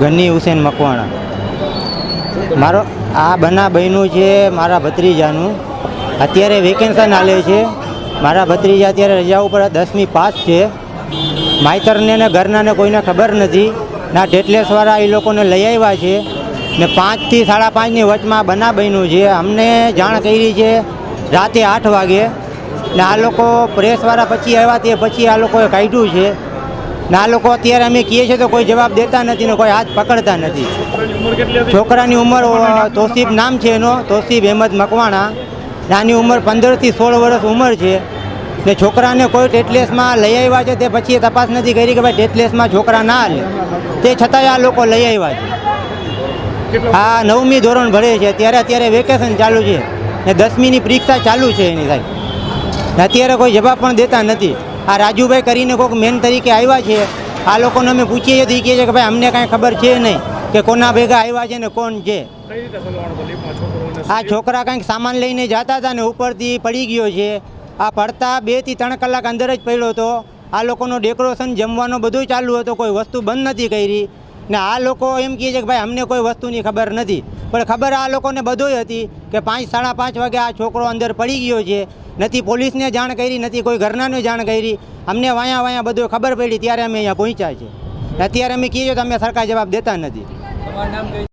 ગની હુસેન મકવાણા. મારો, આ બના બહેનું છે મારા ભત્રીજાનું. અત્યારે વેકેન્શન હાલે છે. મારા ભત્રીજા અત્યારે રજા ઉપર દસમી પાસ છે. માઈતરને ને ઘરનાને કોઈને ખબર નથી. ના ટેટલેસવાળા એ લોકોને લઈ આવ્યા છે. ને પાંચથી સાડા પાંચની વચમાં બના બહેનું છે. અમને જાણ કરી છે રાતે આઠ વાગે. ને આ લોકો પ્રેસવાળા પછી આવ્યા તે પછી આ લોકોએ કાઢ્યું છે. ને લોકો અત્યારે અમે કહીએ છીએ તો કોઈ જવાબ દેતા નથી ને કોઈ હાથ પકડતા નથી. છોકરાની ઉંમર તોસીફ નામ છે એનો, તોસીફ અહેમદ મકવાણા. નાની ઉંમર પંદરથી સોળ વર્ષ ઉંમર છે. ને છોકરાને કોઈ ટેટલેસમાં લઈ આવ્યા છે તે પછી તપાસ નથી કરી કે ભાઈ ટેટલેસમાં છોકરા ના હાલે તે છતાંય આ લોકો લઈ આવ્યા છે. આ નવમી ધોરણ ભરે છે. ત્યારે અત્યારે વેકેશન ચાલુ છે. ને દસમીની પરીક્ષા ચાલુ છે એની સાહેબ. અત્યારે કોઈ જવાબ પણ દેતા નથી. આ રાજુભાઈ કરીને કોઈક મેન તરીકે આવ્યા છે. આ લોકોને અમે પૂછીએ છીએ તો એ કહે છે કે ભાઈ અમને કાંઈ ખબર છે નહીં કે કોના ભેગા આવ્યા છે ને કોણ છે. આ છોકરા કંઈક સામાન લઈને જતા હતા ને ઉપરથી પડી ગયો છે. આ પડતા બેથી ત્રણ કલાક અંદર જ પડ્યો હતો. આ લોકોનો ડેકોરેશન જમવાનો બધું ચાલુ હતો કોઈ વસ્તુ બંધ નથી કરી. ને આ લોકો એમ કહે છે કે ભાઈ અમને કોઈ વસ્તુની ખબર નથી. પણ ખબર આ લોકોને બધોય હતી કે પાંચ સાડા પાંચ વાગે આ છોકરો અંદર પડી ગયો છે. નથી પોલીસને જાણ કરી, નથી કોઈ ઘરનાને જાણ કરી. અમને વાયા વાયા બધું ખબર પડી, ત્યારે અમે અહીંયા પહોંચ્યા છે અત્યારે અમે કહીએ તો અમે સરકાર જવાબ દેતા નથી.